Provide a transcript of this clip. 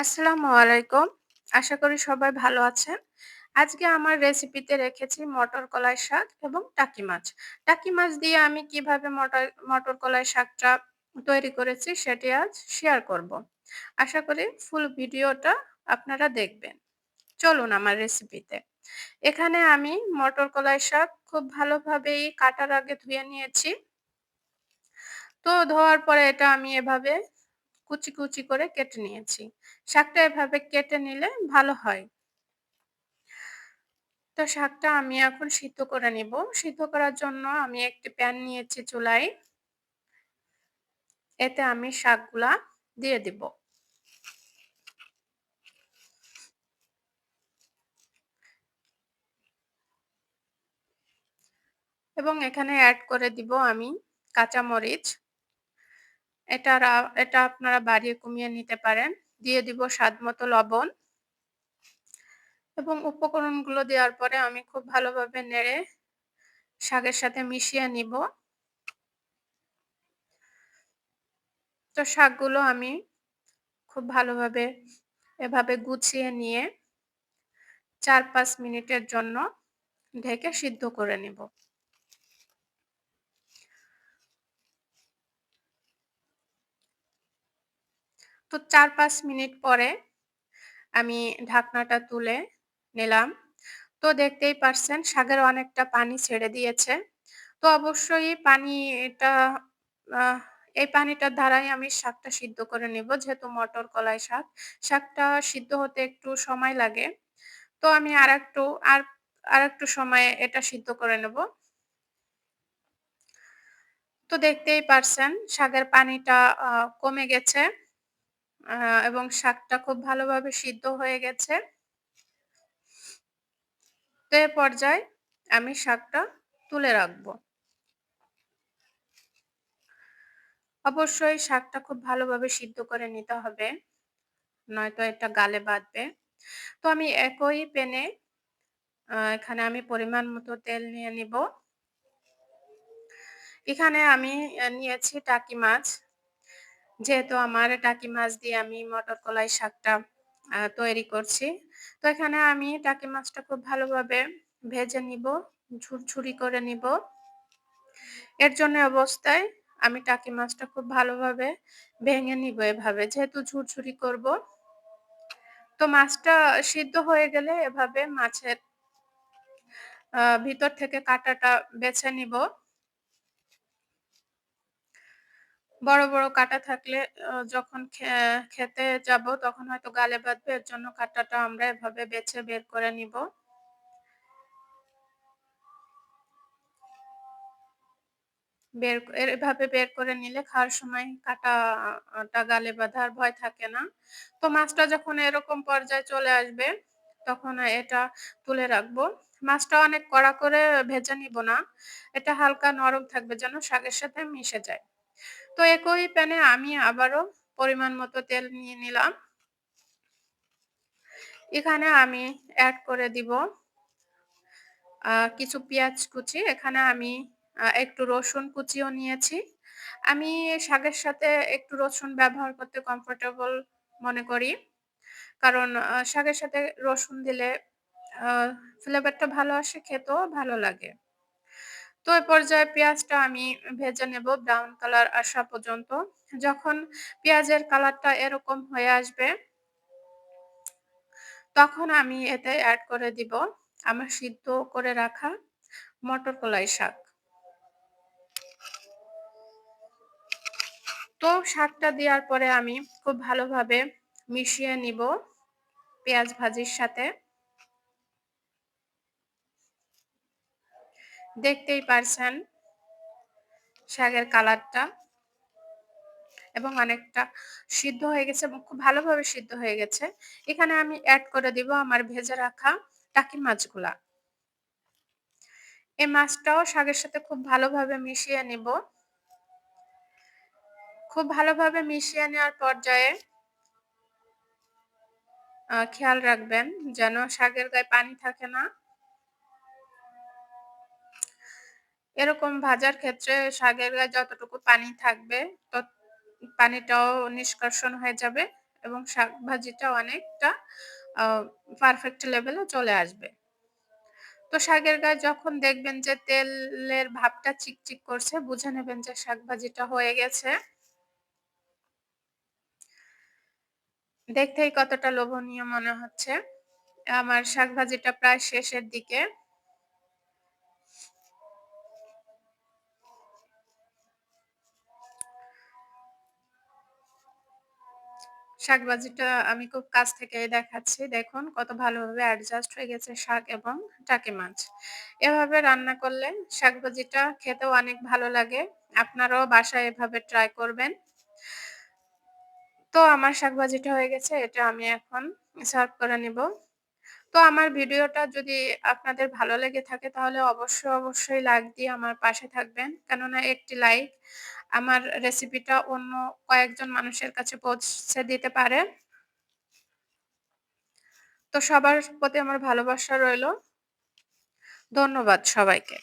আসসালামু আলাইকুম। আশা করি সবাই ভালো আছেন। আজকে আমার রেসিপিতে রেখেছি মটর কলাই শাক এবং টাকি মাছ। টাকি মাছ দিয়ে আমি কীভাবে মটর মটর কলাই শাকটা তৈরি করেছি সেটি আজ শেয়ার করব। আশা করি ফুল ভিডিওটা আপনারা দেখবেন। চলুন আমার রেসিপিতে। এখানে আমি মটর কলাই শাক খুব ভালোভাবেই কাটার আগে ধুয়ে নিয়েছি। তো ধোয়ার পরে এটা আমি এভাবে কুচি, কুচি করে কেটে নিয়েছি। শাকটা এভাবে কেটে নিলে ভালো হয়। তো শাকটা আমি এখন সিদ্ধ করে নিব। সিদ্ধ করার জন্য আমি একটি প্যান নিয়েছি চুলায়। এতে আমি শাকগুলা দিয়ে দিব। এবং এখানে অ্যাড করে দিব আমি কাঁচা এটার এটা আপনারা বাড়িয়ে কমিয়ে নিতে পারেন। দিয়ে দিব স্বাদমতো লবণ। এবং উপকরণগুলো দেওয়ার পরে আমি খুব ভালোভাবে নেড়ে শাকের সাথে মিশিয়ে নিব। তো শাকগুলো আমি খুব ভালোভাবে এভাবে গুছিয়ে নিয়ে ৪-৫ মিনিটের জন্য ঢেকে সিদ্ধ করে নেব। তো ৪-৫ মিনিট পরে আমি ঢাকনাটা তুলে নিলাম। তো দেখতেই পারছেন শাকের অনেকটা পানি ছেড়ে দিয়েছে। তো অবশ্যই পানিটা, আহ, এই পানিটার দ্বারাই আমি শাকটা সিদ্ধ করে নেব, যেহেতু মটর, কলাই শাক। শাকটা সিদ্ধ হতে একটু সময় লাগে। তো আমি আর একটু আর আর একটু সময় এটা সিদ্ধ করে নেব। তো দেখতেই পারছেন শাকের পানিটা কমে গেছে। এবং শাকটা খুব ভালোভাবে সিদ্ধ হয়ে গেছে। তো এ পর্যায়ে আমি শাকটা তুলে রাখব। অবশ্যই শাকটা খুব ভালোভাবে সিদ্ধ করে নিতে হবে। নয়তো এটা গালে বাঁধবে। তো আমি একই প্যানে এখানে আমি পরিমাণ মতো তেল নিয়ে নিব। এখানে আমি নিয়েছি টাকি মাছ। যেহেতু আমার টাকি মাছ দিয়ে আমি মটর কলাই শাকটা তৈরি করছি। তো এখানে আমি টাকি মাছটা খুব ভালোভাবে ভেজে নিব, ঝুরঝুরি করে নিব। এর জন্য অবস্থায় আমি টাকি মাছটা খুব ভালোভাবে ভেঙে নিব এভাবে যেহেতু ঝুরঝুরি করব। তো মাছটা সিদ্ধ হয়ে গেলে এভাবে মাছের ভিতর থেকে কাটাটা বেছে নিব। বড়, বড় কাঁটা থাকলে যখন খেতে যাব তখন হয়তো গালে বাঁধবে এর জন্য কাঁটাটা আমরা এভাবে বেছে বের করে নিব। বের এভাবে বের করে নিলে খাওয়ার সময় কাঁটাটা গালে বাঁধার ভয় থাকে না। তো মাছটা যখন এরকম পর্যায়ে চলে আসবে তখন এটা তুলে রাখব। মাছটা অনেক কড়া করে ভেজে নিব না। এটা হালকা নরম থাকবে যেন শাকের সাথে মিশে যায়। তো একই প্যানে আমি আবারও পরিমাণ মতো তেল নিয়ে নিলাম। এখানে আমি অ্যাড করে দিব কিছু পেঁয়াজ কুচি। এখানে আমি একটু রসুন কুচিও নিয়েছি। আমি শাকের সাথে একটু রসুন ব্যবহার করতে কমফোর্টেবল মনে করি। কারণ শাকের সাথে রসুন দিলে ফ্লেভারটা ভালো আসে, খেতেও ভালো লাগে। তো এ পর্যায়ে পেঁয়াজটা আমি ভেজে নেব ব্রাউন কালার আসা পর্যন্ত। যখন পেঁয়াজের কালারটা এরকম হয়ে আসবে, তখন আমি এতে অ্যাড করে দিব আমার সিদ্ধ করে রাখা মটর কলাই শাক। তো শাকটা দেওয়ার পরে আমি খুব ভালোভাবে মিশিয়ে নিব পেঁয়াজ ভাজির সাথে। দেখতেই পারছেন শাকের কালারটা এবং অনেকটা সিদ্ধ হয়ে গেছে খুব ভালোভাবে সিদ্ধ হয়ে গেছে। এখানে আমি অ্যাড করে দিব আমার ভেজে রাখা টাকি মাছগুলা। এই মাছটাও শাকের সাথে খুব ভালোভাবে মিশিয়ে নিব। খুব ভালোভাবে মিশিয়ে নেওয়ার পর্যায়ে খেয়াল রাখবেন যেন শাকের গায়ে পানি থাকে না। এরকম ভাজার ক্ষেত্রে শাকের গায়ে যতটুকু পানি থাকবে, তত পানিটাও নিষ্কাশন হয়ে যাবে এবং শাক ভাজিটা অনেকটা পারফেক্ট লেভেলে চলে আসবে। তো শাকের গায়ে যখন দেখবেন যে তেলের ভাবটা চিকচিক করছে, বুঝে নেবেন যে শাক ভাজিটা হয়ে গেছে। দেখতেই কতটা লোভনীয় মনে হচ্ছে। আমার শাক ভাজিটা প্রায় শেষের দিকে। শাক ভাজিটা আমি খুব কাছ থেকে দেখাচ্ছি। দেখুন, কত ভালোভাবে অ্যাডজাস্ট হয়ে গেছে শাক এবং টাকি মাছ। এভাবে রান্না করলে শাক ভাজিটা খেতেও অনেক ভালো লাগে। আপনারাও বাসায় এভাবে ট্রাই করবেন। তো আমার শাক ভাজিটা হয়ে গেছে, এটা আমি এখন সার্ভ করে নিব। তো আমার ভিডিওটা যদি আপনাদের ভালো লেগে থাকে, তাহলে অবশ্যই অবশ্যই লাইক দিয়ে আমার পাশে থাকবেন। কেননা একটি লাইক আমার রেসিপিটা অন্য কয়েকজন মানুষের কাছে পৌঁছে দিতে পারে। তো সবার প্রতি আমার ভালোবাসা রইল। ধন্যবাদ সবাইকে।